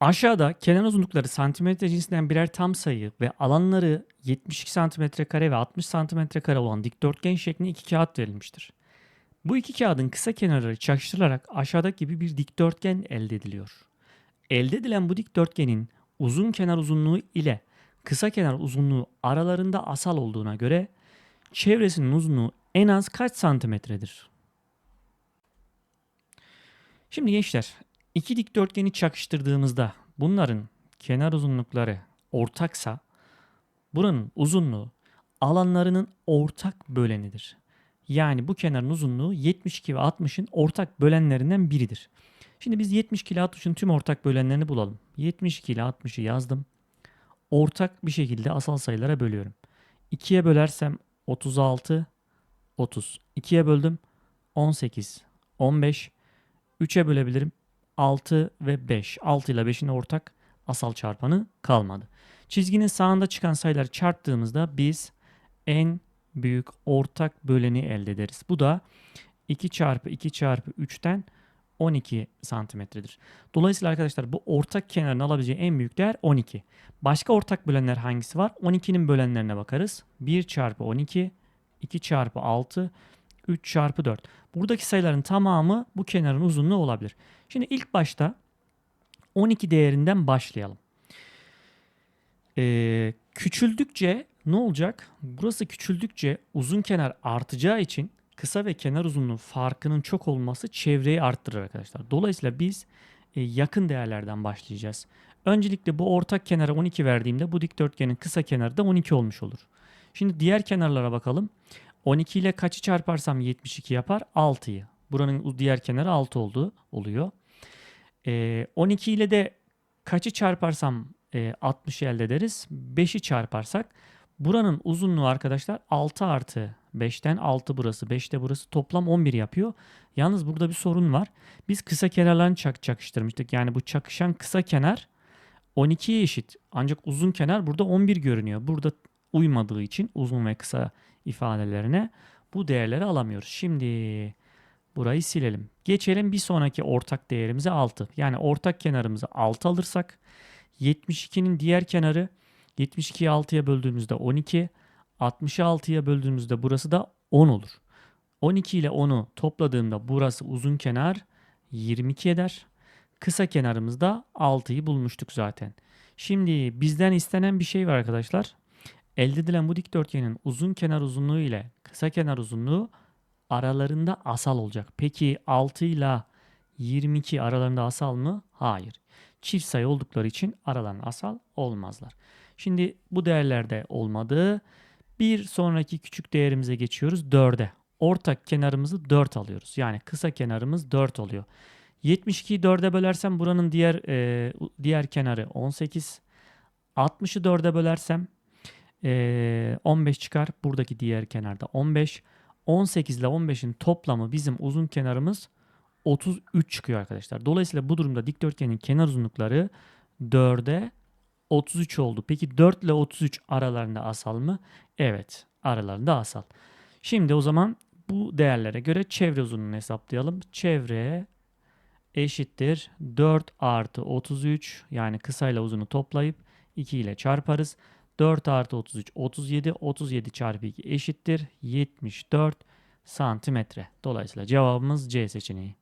Aşağıda kenar uzunlukları santimetre cinsinden birer tam sayı ve alanları 72 santimetre kare ve 60 santimetre kare olan dikdörtgen şeklinde iki kağıt verilmiştir. Bu iki kağıdın kısa kenarları çakıştırılarak aşağıdaki gibi bir dikdörtgen elde ediliyor. Elde edilen bu dikdörtgenin uzun kenar uzunluğu ile kısa kenar uzunluğu aralarında asal olduğuna göre çevresinin uzunluğu en az kaç santimetredir? Şimdi gençler iki dikdörtgeni çakıştırdığımızda bunların kenar uzunlukları ortaksa buranın uzunluğu alanlarının ortak bölenidir. Yani bu kenarın uzunluğu 72 ve 60'ın ortak bölenlerinden biridir. Şimdi biz 72 ile 60'ın tüm ortak bölenlerini bulalım. 72 ile 60'ı yazdım. Ortak bir şekilde asal sayılara bölüyorum. 2'ye bölersem 36, 30. 2'ye böldüm 18, 15. 3'e bölebilirim 6 ve 5. 6 ile 5'in ortak asal çarpanı kalmadı. Çizginin sağında çıkan sayıları çarptığımızda biz en büyük ortak böleni elde ederiz. Bu da 2 çarpı 2 çarpı 3'ten 12 santimetredir. Dolayısıyla arkadaşlar bu ortak kenarın alabileceği en büyük değer 12. Başka ortak bölenler hangisi var? 12'nin bölenlerine bakarız. 1 çarpı 12, 2 çarpı 6, 3 çarpı 4. Buradaki sayıların tamamı bu kenarın uzunluğu olabilir. Şimdi ilk başta 12 değerinden başlayalım. Ee, küçüldükçe ne olacak? Burası küçüldükçe uzun kenar artacağı için kısa ve kenar uzunluğu farkının çok olması çevreyi arttırır arkadaşlar. Dolayısıyla biz e, yakın değerlerden başlayacağız. Öncelikle bu ortak kenara 12 verdiğimde bu dikdörtgenin kısa kenarı da 12 olmuş olur. Şimdi diğer kenarlara bakalım. 12 ile kaçı çarparsam 72 yapar? 6'yı. Buranın diğer kenarı 6 olduğu oluyor. E, 12 ile de kaçı çarparsam e, 60 elde ederiz? 5'i çarparsak buranın uzunluğu arkadaşlar 6 artı 5'ten 6 burası 5 de burası toplam 11 yapıyor. Yalnız burada bir sorun var. Biz kısa kenarlarını çak çakıştırmıştık. Yani bu çakışan kısa kenar 12'ye eşit. Ancak uzun kenar burada 11 görünüyor. Burada uymadığı için uzun ve kısa ifadelerine bu değerleri alamıyoruz. Şimdi burayı silelim. Geçelim bir sonraki ortak değerimize 6. Yani ortak kenarımızı 6 alırsak 72'nin diğer kenarı 72'yi 6'ya böldüğümüzde 12. 66'ya böldüğümüzde burası da 10 olur. 12 ile 10'u topladığımda burası uzun kenar 22 eder. Kısa kenarımızda 6'yı bulmuştuk zaten. Şimdi bizden istenen bir şey var arkadaşlar. Elde edilen bu dikdörtgenin uzun kenar uzunluğu ile kısa kenar uzunluğu aralarında asal olacak. Peki 6 ile 22 aralarında asal mı? Hayır. Çift sayı oldukları için aralarında asal olmazlar. Şimdi bu değerlerde olmadı. Bir sonraki küçük değerimize geçiyoruz 4'e. Ortak kenarımızı 4 alıyoruz. Yani kısa kenarımız 4 oluyor. 72'yi 4'e bölersem buranın diğer e, diğer kenarı 18. 60'ı 4'e bölersem e, 15 çıkar. Buradaki diğer kenarda 15. 18 ile 15'in toplamı bizim uzun kenarımız 33 çıkıyor arkadaşlar. Dolayısıyla bu durumda dikdörtgenin kenar uzunlukları 4'e 33 oldu. Peki 4 ile 33 aralarında asal mı? Evet aralarında asal. Şimdi o zaman bu değerlere göre çevre uzunluğunu hesaplayalım. Çevre eşittir 4 artı 33 yani kısa ile uzunu toplayıp 2 ile çarparız. 4 artı 33 37 37 çarpı 2 eşittir 74 santimetre. Dolayısıyla cevabımız C seçeneği.